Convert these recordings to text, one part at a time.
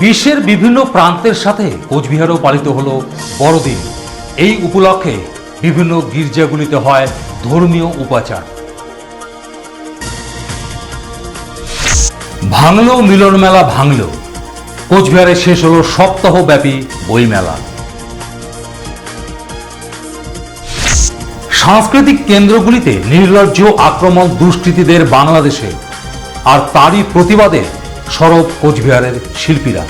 বিশ্বের বিভিন্ন প্রান্তের সাথে কোচবিহারেও পালিত হলো বড়দিন। এই উপলক্ষে বিভিন্ন গির্জাগুলিতে হয় ধর্মীয় উপাচার। ভাঙলো মিলন মেলা ভাঙলো। কোচবিহারে শেষ হলো সপ্তাহব্যাপী বইমেলা। সাংস্কৃতিক কেন্দ্রগুলিতে নির্লজ্জ আক্রমণ দুষ্কৃতীদের বাংলাদেশে। আর তারই প্রতিবাদে সরব কোচবিহারের শিল্পীরা।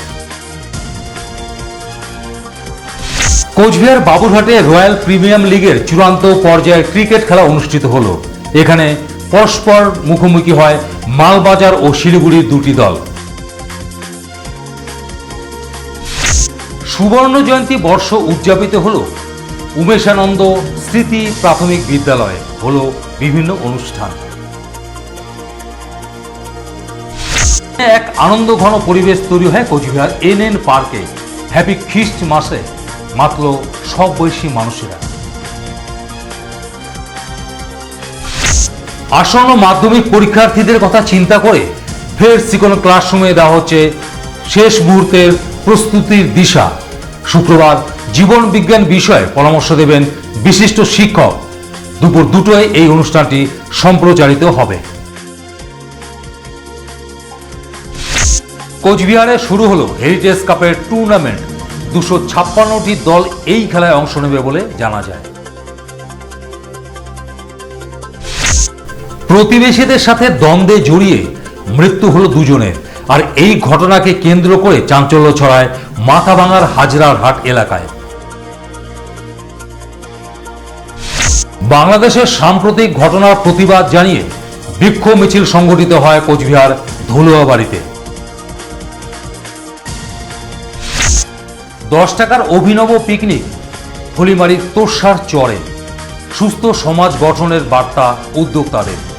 কোচবিহার বাবুরহাটে রয়্যাল প্রিমিয়াম লিগের চূড়ান্ত পর্যায়ের ক্রিকেট খেলা অনুষ্ঠিত হলো। এখানে পরস্পর মুখোমুখি হয় মালবাজার ও শিলিগুড়ির দুটি দল। সুবর্ণ জয়ন্তী বর্ষ উদযাপিত হলো উমেশানন্দ স্মৃতি প্রাথমিক বিদ্যালয়ে। হলো বিভিন্ন অনুষ্ঠান। এক আনন্দ ঘন পরিবেশ তৈরি হয় কোচবিহার এন এন পার্কে। হ্যাপি খ্রিস্ট মাসে মাত্র সব বয়সী মানুষেরা। আসন্ন মাধ্যমিক পরীক্ষার্থীদের কথা চিন্তা করে ফের সিকোনো ক্লাসরুমে দেওয়া হচ্ছে শেষ মুহূর্তের প্রস্তুতির দিশা। শুক্রবার জীবন বিজ্ঞান বিষয়ে পরামর্শ দেবেন বিশিষ্ট শিক্ষক। দুপুর দুটোয় এই অনুষ্ঠানটি সম্প্রচারিত হবে। কোচবিহারে শুরু হলো হেরিটেজ কাপের টুর্নামেন্ট দুশো ছাপ্পান্নটি দল এই খেলায় অংশ নেবে বলে জানা যায়। প্রতিবেশীদের সাথে দ্বন্দ্বে জড়িয়ে মৃত্যু হলো দুজনের। আর এই ঘটনাকে কেন্দ্র করে চাঞ্চল্য ছড়ায় মাথাভাঙার হাজরার হাট এলাকায়। বাংলাদেশের সাম্প্রতিক ঘটনার প্রতিবাদ জানিয়ে বিক্ষোভ মিছিল সংগঠিত হয় কোচবিহার ধুলুয়াবাড়িতে। দশ টাকার অভিনব পিকনিক হলিমারির তোষার চরে। সুস্থ সমাজ গঠনের বার্তা উদ্যোক্তাদের।